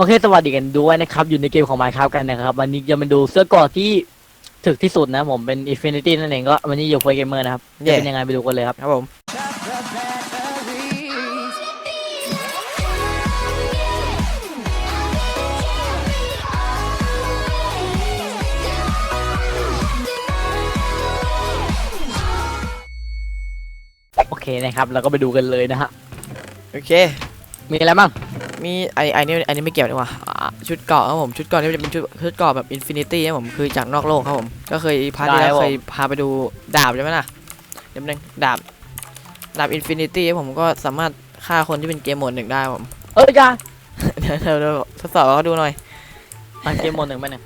โอเค สวัสดีกันด้วยนะครับ อยู่ในเกมของ Minecraft กันนะครับ วันนี้จะมาดูเสื้อเกราะที่ถึกที่สุดนะผมเป็น Infinity นั่นเองก็วันนี้อยู่เฟย์เกมเมอร์นะครับเย่จะเป็นยังไงไปดูกันเลยครับ ครับผมโอเคนะครับ เราก็ไปดูกันเลยนะฮะ โอเค มีอะไรบ้าง มีไอไอนี่อันนี้ไม่เกี่ยวดีกว่าอ่าชุดเกราะครับผมชุดเกราะนี่จะเป็นชุดชุดเกราะแบบอินฟินิตี้ครับผมคือจากนอกโลกครับผมก็เคยพาร์ทที่แล้วเคยพาไปดูดาบใช่ไหมล่ะเดี๋ยวนึงดาบดาบอินฟินิตี้ผมก็สามารถฆ่าคนที่เป็นเกมโหมดหนึ่งได้ครับผมเอ้ยจ้าเดี๋ยวเดี๋ยวเดี๋ยวทดสอบให้เขาดูหน่อยอะเกมโหมดหนึ่งไปหนึ่ง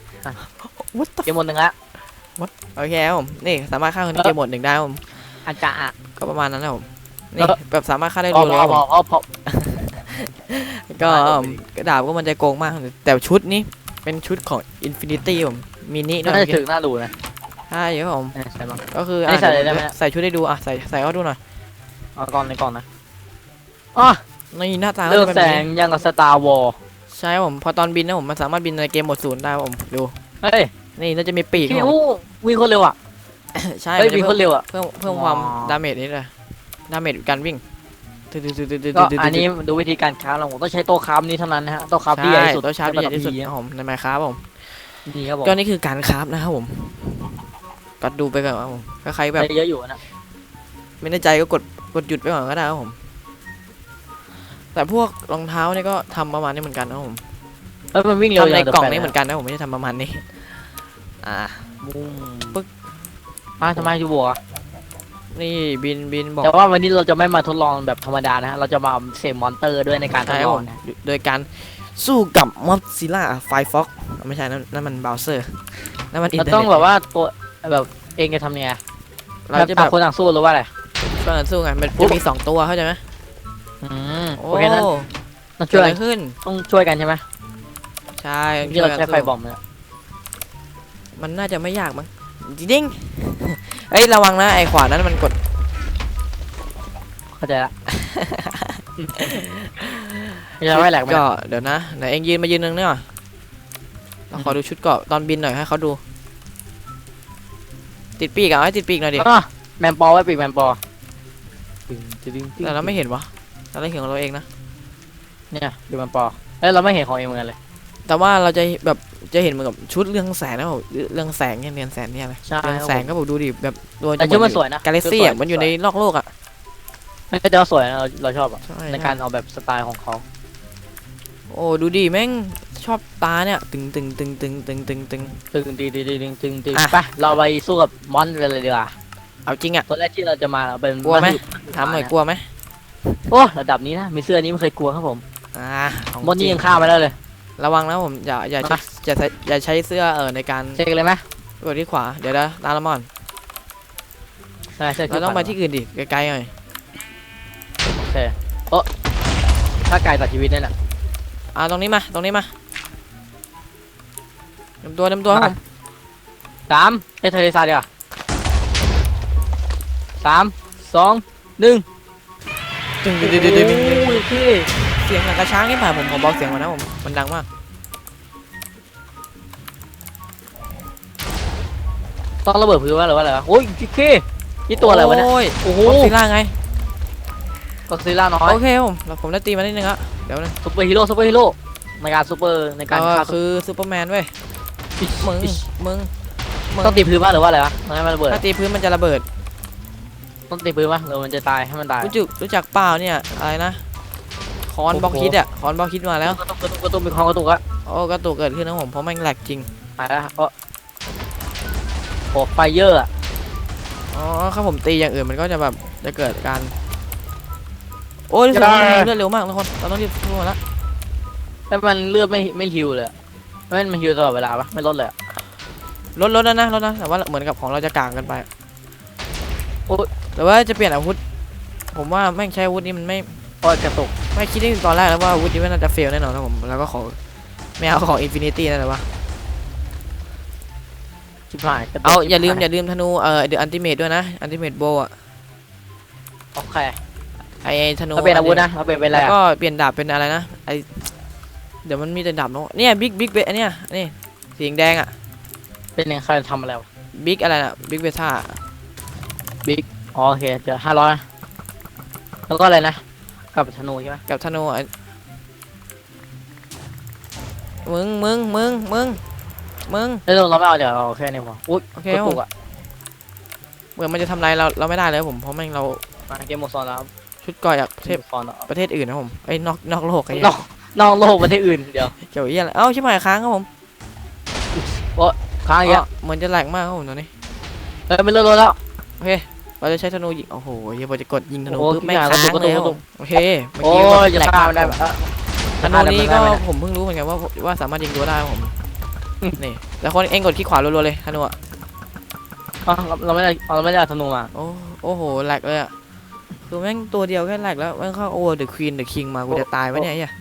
What the เกมโหมดหนึ่งละโอเคครับผมนี่สามารถฆ่าคนที่เกมโหมดหนึ่งได้ครับผมอาจารย์อะก็ประมาณนั้นนะครับผมนี่เออแบบสามารถฆ่าได้พอรัวพๆคอรับพผอมพอพอ ก็ได้ครับกระดาบก็มันจะโกงมาก แต่ชุดนี้เป็นชุดของ Infinity ผมมินิด้วน่ายจะถึงน่าดูนะใช่ครับผมเออใช่บ้างก็คืออันนี้อะใส่เลยได้ไหมใส่ชุดให้ดูอะใส่ใส่เขาดูหน่อยเอาก่อนในกล่องนะอ๋อนี่หน้าตาก็เรื่องจะเป็นแสแบบงนี้ยังกับสตาร์วอลใช่ครับผมพอตอนบินนะผมมันสามารถบินในเกมหมดศูนย์ได้ครับผมดูเฮ้ยนี่น่าจะมีปีกครับพี่ผมอู้วิ่งคนเร็วอะใช่เฮ้ยมันจะวิ่งคนเพิ่มเร็วอะเพิ่มเพิ่มอ๋อความดาเมจนี่เลยดาเมจการวิ่ง ตึ๊ดตึ๊ดตึ๊ดตึ๊ดก็ตึ๊ดอันนี้ดูวิธีการค้าเราผมต้องใช้โต๊ะค้านี้เท่านั้นนะฮะโต๊ะค้าที่ใหญ่ใช่ที่สุดตัวชาร์จที่ใหญ่ที่สุดในครับผมในไมค์ครับผมนี่ครับผมก็นี่คือการคราฟนะครับผมก็ดูไปก่อนครับผมถ้าใครแบบได้เยอะอยู่นะไม่แน่ใจก็กดกดหยุดไปก่อนก็ได้ครับผม แต่พวกรองเท้าเนี่ยก็ทำประมาณนี้เหมือนกันนะครับผมเฮ้ยมันวิ่งเร็วทำในย่างกล่องแต่นี้แปลเหมือนกันนะผมไม่ได้ทำประมาณนี้ อ่าบุ้งปึ๊กมาทำไมจูบัว นี่บินบินบอกแต่ว่าวันนี้เราจะไม่มาทดลองแบบธรรมดานะฮะเราจะมาเสพมอนเตอร์ด้วยในการทใช่ดครับลอผงมนะโดยการสู้กับมอสซิล่าไฟฟ็อกไม่ใช่นั่นนั่นมันเบราว์เซอร์นั่นมันอินเราเทอร์ต้องเน็ตแบบว่าตัวแบบเองจะทำยังไงเราจะต่แบงบคนต่างสู้หรือว่าอะไรช่วยกันสู้ไงมันโอ้จะมีสองตัวเข้าใจไหมอืมโอ้โอเคนั้นต้องเกิช่ดวยอะไรขึ้น ต้องช่วยกันใช่ไหมใช่ที่เราช่วยกันใช้ไฟสู้บอมเนี่ยมันน่าจะไม่ยากมั้ง จริงๆเอ้ยระวังนะไอ้ขวานั้นมันกด เข้าใจละไม่ใช่ไม่แหลกไหมก็เดี๋ยวนะไหนเองยืนมายืนนึงเนี่ยเราขอดูชุดเกราะตอนบินหน่อยให้เขาดู ติดปีกอะให้ติดปีกหน่อยดิอะแมนปอไว้ปีกแมนปอแต่เราไม่เห็นวะเราได้เห็นของเราเองนะเนี่ยดูแมนปอเอ้ยเราไม่เห็นของเองเหมือนกันเลย แต่ว่าเราจะแบบ จะเห็นเหมือนกับชุดเรืองแสงนะผมเรืองแสงเนี่ยเรืองแสงเนี่ยอะไรใช่เรืองแสงก็บอกดูดิแบบตัวแต่ชุดมันสวยนะกาแล็กซี่อะมันอยู่ในนอกโลกอะไม่ใช่แต่ว่าสวยนะเราเราชอบอะใช่ในการเอาแบบสไตล์ของเขาโอ้ดูดิแม่งชอบตาเนี่ยตึงตึงตึงตึงตึงตึงตึงตึงตึงตึงตึงตึงตึงตึงอะไปเราไปสู้กับมอนกันเลยดีกว่าเอาจริงอะตัวแรกที่เราจะมาเราเป็นกลัวไหมนถามหน่อยกลัวไหมโอ้ระดับนี้นะมีเสื้อนี้ไม่เคยกลัวครับผมอ่าของมอนจนี่ริงยังฆ่ามาได้เลย ระวังนะผมอย่าอย่าใช้มาอย่าใช้อย่าใช้เสื้อเออในการเช็คเลยไหมกดที่ขวาเดี๋ยวนะตามละมอนใช่เสื้อเราต้องไปที่อื่นดิไกลๆหน่อยโอเคโอ้ถ้าไก่ตัดชีวิตนี่แหละอ่าตรงนี้มาตรงนี้มาเต็มตัวเต็มตัวครับผมสามเอ้ยเทเลซาเดียวาสามสองหนึ่งดึงดึงดึงดึงดึง ดึงดึงโอ้ยพี่เสียงหนังกระช้างนี่ผ่านผมผมเบาเสียงมานะผมมันดังมากต้องระเบิดพื้นว่าหรือว่าอะไรวะโอ้ยพี่พี่นี่ตัวอะไรวะเนี่ยโอ้ยโอ้โหก็ซิล่าไงก็ซิล่าน้อยโอเคผมเราผมได้ตีมานิดนึงละเดี๋ยวนะซูเปอร์ฮีโร่ซูเปอร์ฮีโร่ในการซูเปอร์ในการเราฆ่าคือซูเปอร์แมนเว้ยมึงมึงมึงต้องตีพื้นป่ะหรือว่าอะไรวะมันให้มันระเบิดถ้าตีพื้นมันจะระเบิดต้องตีพื้นป่ะหรือมันจะตายให้มันตายรู้จักรู้จักเปล่าเนี่ยอะไรนะ คอนบล็อกฮิตอะคอนบล็อกฮิตมาแล้วกระตุกกระตุกกระตุกมีความกระตุกอะโอ้กระตุกเกิดขึ้นนะผมเพราะแม่งแหลกจริงตายแล้วโอ้โอ้ไฟเยอร์อะอ๋อถ้าผมตีอย่างอื่นมันก็จะแบบจะเกิดการโอ้ยรู้สึกว่ามันเลือดเร็วมากทุกคนเราต้องรีบพูดมาแล้วแต่มันเลือดไม่ไม่ฮิวเลยอะไม่มันฮิวตลอดเวลาปะไม่ลดเลยอะลดลดแล้วนะลดนะแต่ว่าเหมือนกับของเราจะกลางกันไปโอ้ยแต่ว่าจะเปลี่ยนอาวุธ ผมว่าแม่งใช้อาวุธนี้มันไม่โอ้ย กระตุกไม่คิดตั้งแต่ตอนแรกแล้วว่าอาวุธนี้มันน่าจะเฟลแน่นอนนะผมแล้วก็ขอไม่เอาของอินฟินิตี้นั่นแหละวะชิบหายกระตุกเอาอย่าลืมชิบหอย่าลืมธนูเอ่อเดอะอันติเมตด้วยนะอันติเมตโบอะโอเคไอไอ้ธนูเราเปลี่ยนอาวุธนะเราเปลี่ยนเป็นอะไรแล้วอะก็เปลี่ยนดาบเป็นอะไรนะไอเดี๋ยวมันมีแต่ดาบนกเนี่ยบิ๊กบิ๊กเบอันเนี้ยนี่สีแดงอะเป็นยังไงใครทำอะไรวะบิ๊กอะไรน่ะบิ๊กเบซ่าอ๋อโอเคเจอห้าร้อยแล้วก็อะไรนะ กับธนูใช่ไหมกับธนูอะมึงมึงมึงมึงมึงแล้วเราไม่เอาเดี๋ยวเอาแค่นี้พออุ้ยโอเคกคระรับผตุมกอะเหมือนมันจะทำลายเราเราไม่ได้เลยครับผมเพราะแม่งเรามาเกมโมซอนแล้วครับชุดเก่อจากเทเทพพซอนแล้วประเทศอื่นนะครับผมไอ้ยนอกนอกโลกไอ้นเหี้อยกนอกโลกประเทศอื่นเดี๋ยวเกี่ยวเหี้ยอะไรเอ้าชิบหายค้างครับผมค้างอีกอ๋แล้อวเหมือนจะแหลกมากครับผมตอนนี้เอ้ยไม่เลิกแล้วโอเค เราจะใช้ธนูยิงโอ้โหเหี้ยพอจะกดยิงธนูโอ้ปุ๊บแม่งกระค้าตุงกกระตุกเลยครับกระตุผมกโอเคเมื่อโอ้กี้ยอย่าแหลกฆ่ามากมันได้ครับเอ้ยธนูนี้ก็ไม่ได้ไม่ได้ผมเพิ่งรู้เหมือนกันว่าว่าสามารถยิงตัวได้ครับผมอืมนี่แล้วคนเองกดคลิกขวารัวๆเลยธนูอะเอ้าเราไม่ได้เราไม่ได้เอาธนูมาโอ้โอ้โหแหลกเลยอะคือแม่งตัวเดียวแค่แหลกแล้วแม่งเข้าโอเวอร์เดอะควีนเดอะคิงมากูจะตายไหมเนี่ยไอ้เหี้ย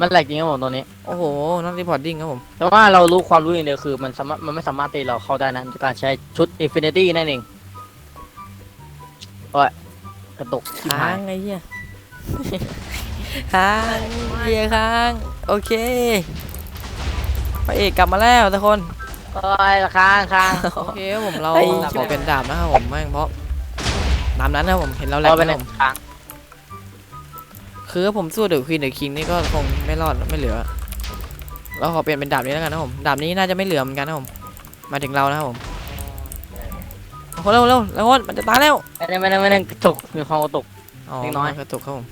มันแหลกจริงครับผมตัวนี้ โอ้โหนอตรีพอร์ตดิ้งครับผมแต่ว่าเรารู้ความรู้อย่างเดียวคือมันสามารถมันไม่สามารถตีเราเข้าได้นะด้วยการใช้ชุดอินฟินิตี้นั่นเอง โอ้ยกระตุกชิบค้าหายงไอ้เหี้ย ค้างเหี้ยค้าง โอเคพระเอกกลับมาแล้วทุกคน โอ้ยค้างค้าง โอเคครับผมเราไอ้ ขอเป็นดาบนะครับผมแม่งเพราะตามนั้นนะครับผมเห็นเราแหลกเราไปนะไหนผมค้างคือผมสู้เดอะควีนเดอะคิงนี่ก็คงไม่รอดไม่เหลือ เราขอเปลี่ยนเป็นดาบนี้แล้วกันนะครับผมดาบนี้น่าจะไม่เหลือเหมือนกันนะครับผมหมายถึงเรานะครับผม โอ้โหเร็วเร็วเร็วมันจะตายแล้วไม่ได้ไม่ได้ไม่ได้กระตุกมีความกระตุกอ๋อเล็กน้อยมันกระตุกครับผม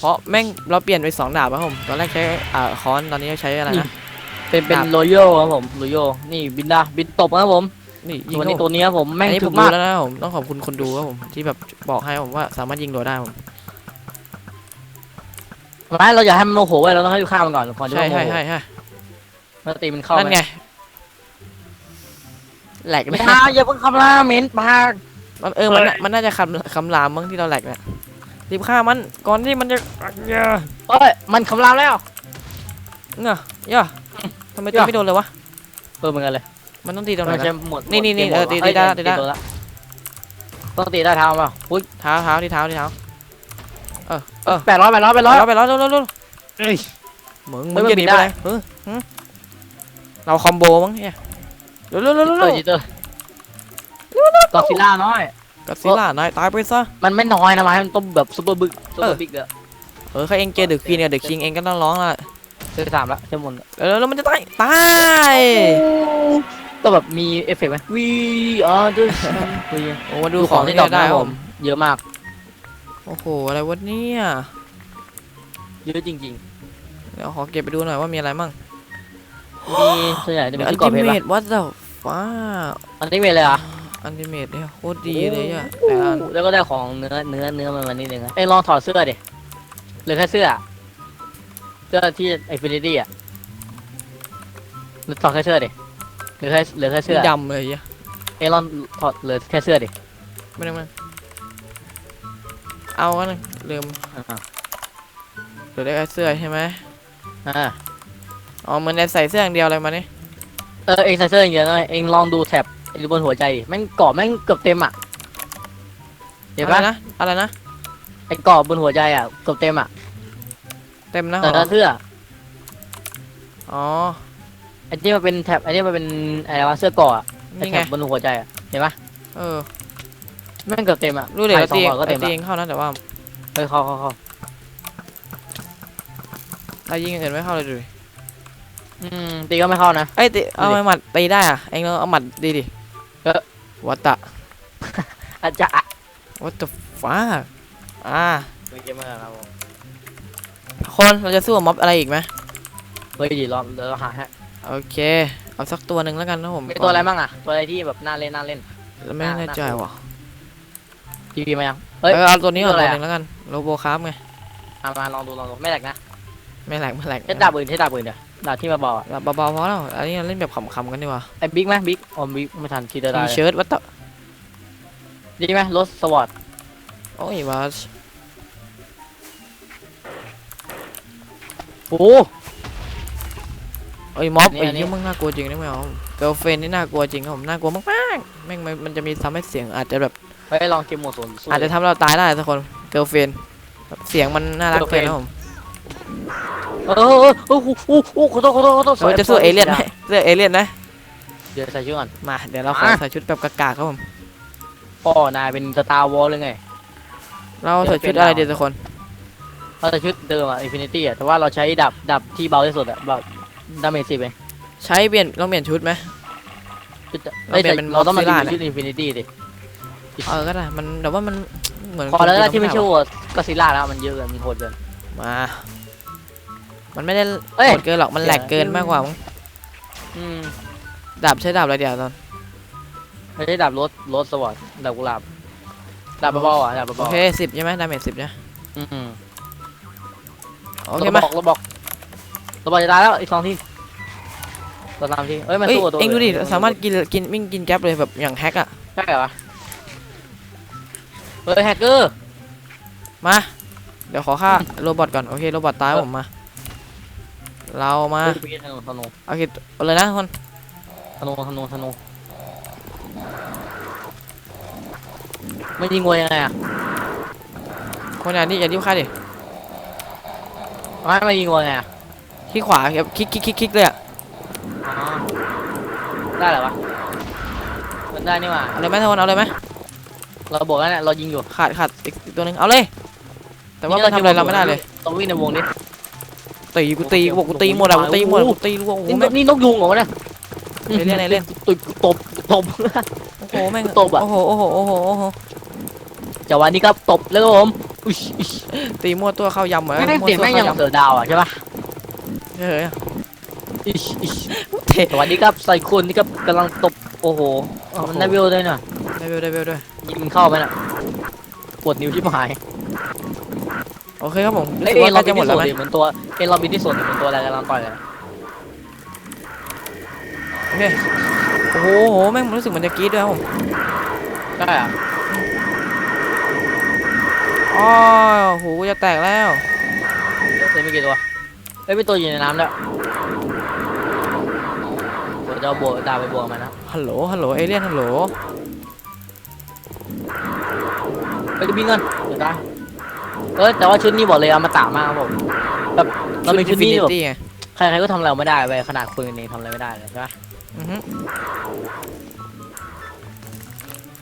เพราะแม่งเราเปลี่ยนไปสองดาบครับผม ตอนแรกใช้อ่าค้อนตอนนี้ใช้อะไรนะ เป็นเป็นดาบ โรโยครับผมโรโยนี่บินดาบินตบครับผมนี่ยิงตัวครับนี้ผมตัวนี้ครับผมแม่งอันนี้ถึผมกรู้มากแล้วนะครับผมต้องขอบคุณคนดูครับผมที่แบบบอกให้ผมว่าสามารถยิงโดได้ครับผมไม่เราอย่าให้มันโมโหไว้เราต้องให้ข้ามมันก่อนก่อนที่ใช่มันโมใช่โหใช่ใช่แล้วตีมันเข้านั่นไง แหลกไม่นะเอาอย่าเพิ่งคำรามเมนปากมันเออมันน่ะมันน่าจะคำคำรามมั้งที่เราแหลกเนี่ยรีบฆ่ามันก่อนที่มันจะเงี้ยเอ้ยมันคำรามแล้วเงี้ยย่าทำไมตีย่าไม่โดนเลยวะเออเหมือนกันเลยมันต้องตีตรงไหนมันนะใช้หมดนี่นี่นี่หมเออตีอ้ยตีได้ตีได้ตัวละต้องตีได้เท้าเปล่าอุ้ยเท้าเท้าที่เท้าที่เท้าเออเออแปดร้อยแปดร้อยแปดไปร้อยแล้วไปแล้วเร็วเร็วเร็วเอ้ย มึงเฮ้มึยงมันจะหนีบินไปได้ ไหนเออหึเราคอมโบมั้งเนี่ย เร็วเร็วเร็วจิเร็วเตอร์จิเตอร์กอซิล่าน้อย ก็ซิล่านายตายไปซะ มันไม่น้อยนะไม้มันต้องแบบซุปเปอร์บิ๊กซุปเปอร์บิ๊กอะเออใครเองเจอเดอะควีนกับเดอะคิงเองก็ต้องร้องละเจอสามละเจอหมดละเออแล้วมันจะตายตายก็แบบมีเอฟเฟกต์ไหมวีอ๋อดูวีโอ้มาดูดูขขอองงที่ที่ดดรรออปปได้ได้คครัรับบผมเยอะมาก โอ้โหอะไรวะเนี่ยเยอะจริง เดี๋ยวขอเก็บไปดูหน่อยว่ามีอะไรมั่งๆ มีส่วนใหญ่จะเป็นอันที่กรอบติเพชรเมปะตวัดเจ้า ฟ้าอันติเมตเลยเหรอะอันติเมตเนี่ยโคตรดีเลยอะแต่ละอันแล้วก็ได้ของเนื้อเนื้อเนื้อมันมานิดนึงนะเอ้ยลองถอดเสื้อดิเหลือแค่เสื้อ เสื้อที่ไอฟินิตี้อะหรือถอดแค่เสื้อดิเหลือแค่เหลือแค่เสื้อดำเลยอะเอ้ยลองถอดเหลือแค่เสื้อดิไม่ได้มาเอากันงลืมอ่าเหลือได้แค่เสื้อใช่ไหมอ่าอ๋อเหมือนได้ใส่เสื้ออย่างเดียวเลยมานี่ เออเองใส่เสื้ออย่างเดียวนะเองลองดูแท็บหรือบนหัวใจดิแม่งกรอบแม่งเกือบเต็มอะเห็นอะไรปะนะ อะไรนะ ไอ้กรอบบนหัวใจอะเกือบเต็มอะเต็มนะแต่ละเสื้ออ๋อ ไอ้ที่มันเป็นแท็บไอ้ที่มันเป็นอะไรวะเสื้อเก่ออะไอ้นี่แท็ไง บบนหัวใจอะเห็นปะเออ แม่งเกือบเต็มอะรู้เดี๋ยวถ่าสองตีร้อยก็ไอ้เต็มตีละเองเข้านะแต่ว่าเฮ้ยเข้าเข้าเข้าถ้ายิงอย่างอื่นไม่เข้าเลยดูดิ อืมตีก็ไม่เข้านะ เอ้ยตีเอาดูดิไม้หมัดตีได้อะเองลองเอาหมัดดีดิเออ วัตตะ อาจจะ what the fuck อ่าไม่เกมเมอร์ครับผมคนเราจะสู้กับม็อบอะไรอีกไหมเฮ้ยดีรอบเดี๋ยวเราหาฮะโอเค เอาสักตัวหนึ่งแล้วกันนะผมมีตัวอะไรบ้างอะ ตัวอะไรที่แบบน่าเล่นน่าเล่นแล้วไม่แน่ใจว่ะทีวีมายังเอเฮ้ยอเอาตัวนี้ก่อนตัวตัอะไรวหอะนึ่งแล้วกันโลโบคราฟไงเอามาลองดูลองดูไม่แหลกนะไม่แหลกไม่แหลกใช้ดาบอื่นใช้ดาบอื่นเดี๋ยว ดาบที่มาบอกอะแบบเบาๆพอแล้วอันนี้เล่นแบบขำๆกันดีกว่าไอ้บิ๊กไหมบิ๊กอ๋อบิ๊กไม่ทันคิดจะได้ทีเชิร์ตวัตตะดีไหมรถสวอตโอ้ยวัชโอ้โหเอ้ยม็อบนี่ไอ้อันนี้ยี่มึงน่ากลัวจริงนะไม่เอาเกิร์ลเฟนนี่น่ากลัวจริงครับผมน่ากลัวมากๆแม่งมันมันจะมีทำให้เสียงอาจจะแบบไปลองเกมโหมดศูนย์สู้อาจจะทำให้เราตายได้ทุกคนเกิร์ลเฟนแบบเสียงมันน่ารักเกินนะผม เออเออเออโอ้โหโอ้โหขอโทษขอโทษขอโทษเราจะสู้เอเลี่ยนไหมเลือเอเลี่ยนนะ เดี๋ยวใส่ชุดก่อน มา เดี๋ยวเราขออะ ใส่ชุดแบบกากๆครับผม พ่อนายเป็นสตาร์วอลเลยไง เราใส่ชุดอะไรเดี๋ยวทุกคน เราจะชุดเดิมอะอินฟินิตี้อะแต่ว่าเราใช้ดับดับที่เบาที่สุดอะแบบดาเมจสิบเองใช้เปลี่ยนลองเปลี่ยนชุดไหม ชุดเราเปลี่ยนเป็นเราต้องมา Godzilla ดูชุดอินฟินิตี้ดิเออก็ได้ มันแต่ว่ามันเหมือนพอแล้วนะที่ไม่นใช่วัวก็ซิล่าแล้วมันเยอะเกินมันโหดเกินมา มันไม่ได้เอ้ย โหดเกินหรอกมันแหลกเกินมากกว่ามั้งอืมดาบใช้ดาบอะไรเดี๋ยวตอนไม่ใช่ดับรถรถสวอตดับกุหลาบดับเบาๆอะดับโอเบาๆเคสิบใช่ไหมดาเมจสิบนะอืมโอเคมาเราบอกเราบอกจะตายแล้วอีกสองทีเราทำทีเอ้ยมันเอ้ยสู้กับตัวเอ็งดูดิลยสามารถกินกินวิ่งกินแก๊ปเลยแบบอย่างแฮกอะใช่เหรอเฮ้ยแฮกเกอร์มาเดี๋ยวขอฆ่าโรบอทก่อนโอเคโรบอทตายผมมา เรามาเฮ้ยธนูธนูโอเคเอาเลยนะทุกคนธนูธนูธนูไม่ยิงงวยยังไงอะคนอย่างนี้อย่ารีบฆ่าดิไม่ไม่ยิงงวยยังไงอะคลิกขวาครับคลิกคลิกคลิกคลิกเลยอะอ๋อได้เหรอวะมันได้นี่หว่าเอาเลยไหมทุกคนเอาเลยไหมเราบอกแล้วเนี่ยเรายิงอยู่ขาดขาดอีกอีกตัวหนึงเอาเลย แต่ว่ามันทำอะไรเราไม่ได้เลยต้องวิ่งในวงนี้ ตีกูตีกูบอกกูตีหมดอะกูตีหมดอะกูตีกูโอ้โหนี่นแม่งนี่นกยุงเหรอวะเนี่ยเล่นอะไรเล่นตุยตบตบ โอ้โหแม่งตบอะ โอ้โหโอ้โหโอ้โหโอ้โหจังหวะนี้ครับตบแล้วครับผมอุ๊ยอุ๊ยตีมั่วตัวเข้ายำเหรอแม่งมั่วเสียงตัวแม่งเข้ายังยำเสือดาวอะใช่ปะเฮ้ยอิ๊ยอิ๊ยเท่สวัสดีครับใส่คุณนี่ครับกำลังตบโอ้โหมันได้วิวด้วยน่ะได้เวลได้เวลด้วยยิงมันเข้าไปน่ะปวดนิ้วชิบหาย โอเคครับผมรู้เอ้ยสึกเอ็ว่านเราใกล้บิจะนหมดที่แล้วไหมสุดดิเหมือนตัวเอ็นเราบินที่สุดดิเหมือนตัวอะไรกำลังต่อยเลยโอเคโอ้โหโอ้โหแม่งรู้สึกเหมันจะกรี๊ดด้วยครับผมใช่อะอ๋อหูจะแตกแล้วเสียไม่กี่ตัวเอ้ยเป็นตัวอยู่ในน้ำแล้วเดี๋ยวจะเอาบวกตามไปบวกมันนะฮัลโหลฮัลโหลเอเลี่ยนฮัลโหลไปบินกันเดี๋ยวได้ เออแต่ว่าชุดนี้บอกเลยเอามาตามากครับผมแบบเราเป็นชุดนี้แบบตี้ไงใครๆก็ทำอะไรไม่ได้ไปขนาดปืนเองทำอะไรไม่ได้เลยใช่ปะอือฮึ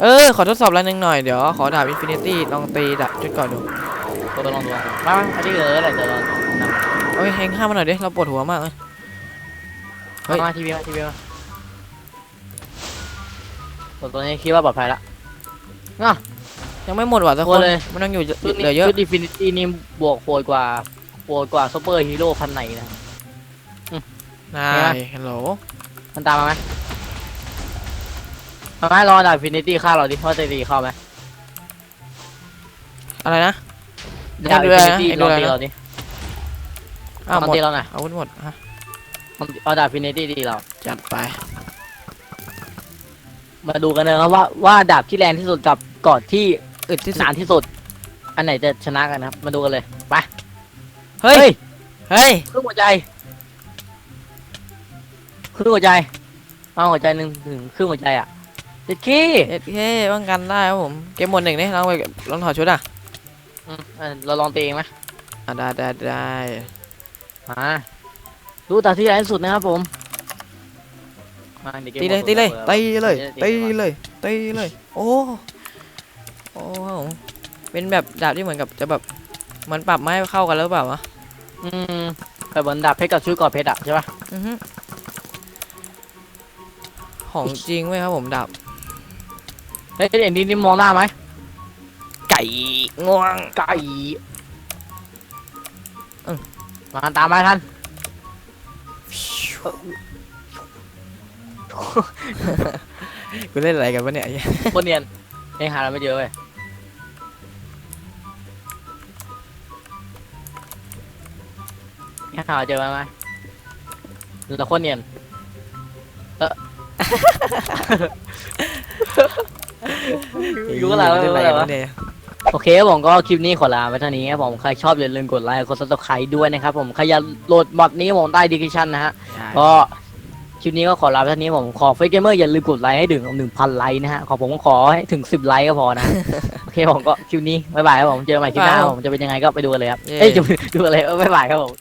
เออ ขอทดสอบอะไรหนึ่งหน่อย เดี๋ยว ขอดาบอินฟินิตี้ลองตีดาบจุดก่อนดูตัวลองดูมามาอันนี้เลยอะไรเดี๋ยวลองนำโอ้ยเฮงห้ามมาหน่อยดิเราปวดหัวมากเลยเฮ้ยมาทีวีมาทีวีมาตัวตัวนี้คิดว่าปลอดภัยละ ยังไม่หมดว่ะทุกโคคนตรเลย มันยังอยู่ชุดเหนี้ลือเยอะชุดดิฟินิตี้นี่บวกโหดกว่าโหดกว่าซูเปอร์ฮีโร่พันไหนนะ นายเห็นไหมฮัลโหลมันตามมาไหมมาไหมรอดาฟินิตี้ฆ่าเราดิว่าจะตีเข้าไหมอะไรนะ ดาเอ็ฟินนิดูตี้อะไรนะลองตีเอ็นดูอะไรนะอ้าวเราดิลองหมดตีเราหน่อยอาวุธหมดฮะเอาดาฟินิตี้ตีเรา จัดไปมาดูกันนะครับว่าว่าดาบที่แรงที่สุดกับกอดที่ อึดที่สุนาดนที่สุด อันไหนจะชนะกันนะครับ มาดูกันเลย ไป เฮ้ย เฮ้ยครึ่งหัวใจครึ่งหัวใจ เอาหัวใจหนึ่งถึงครึ่งหัวใจอะเจ็ดขี้เอ็ดเคป้องกันได้ครับผมเกมหมดหนึ่งนี่ลองไปลองถอดชุดอะอืมเออเราลองตีเองไหมอะได้ได้ได้มาดูตาที่แรงที่สุดนะครับผมมาดี๋วกมตีเลยหมดตีเลยปิดตีเลยตีตีเลยเลยตีเลย โอ้ โอ้ครับผมเป็นแบบดาบที่เหมือนกับจะแบบมันปรับมาให้เข้ากันแล้วหรือเปล่าวะอืมแบบเหมือนดาบเพชรกับชุดกอดเพชรอะใช่ปะอือฮึของจริงเว้ยครับผมดาบเฮ้ยเอ็นดีนี่มองหน้าไหมไก่ง่วงไก่อืมมาตามมาท่านกูเล่นอะไรกันวะเนี่ยคนเนียนเองหาเราไม่เจอเว้ย เองหาเราเจอไหมไหมเราคนเนียน เออ อยู่กับเราเล่นอะไรอยู่กับเรากันวะ เนี่ยโอเคครับผมก็คลิปนี้ขอลาไปเท่านี้ครับผมใครชอบอย่าลืมกดไลค์กดซับสไครต์ด้วยนะครับผมใครอยากโหลดมอดนี้ผมใต้ดีคริปชันนะฮะ ก็คลิปนี้ก็ขอลาไปเท่านี้ผมขอเฟซเกมเมอร์อย่าลืมกดไลค์ให้ถึงหนึ่งพันไลค์นะฮะขอผมขอให้ถึงสิบไลค์ก็พอนะ โอเคผมก็คลิปนี้บ๊ายบายครับผมเจอกันใหม่คลิปหน้าครับผมจะเป็นยังไงก็ไปดูกันเลยครับเอ้ยจะไปดูอะไรเออบ๊ายบายครับผม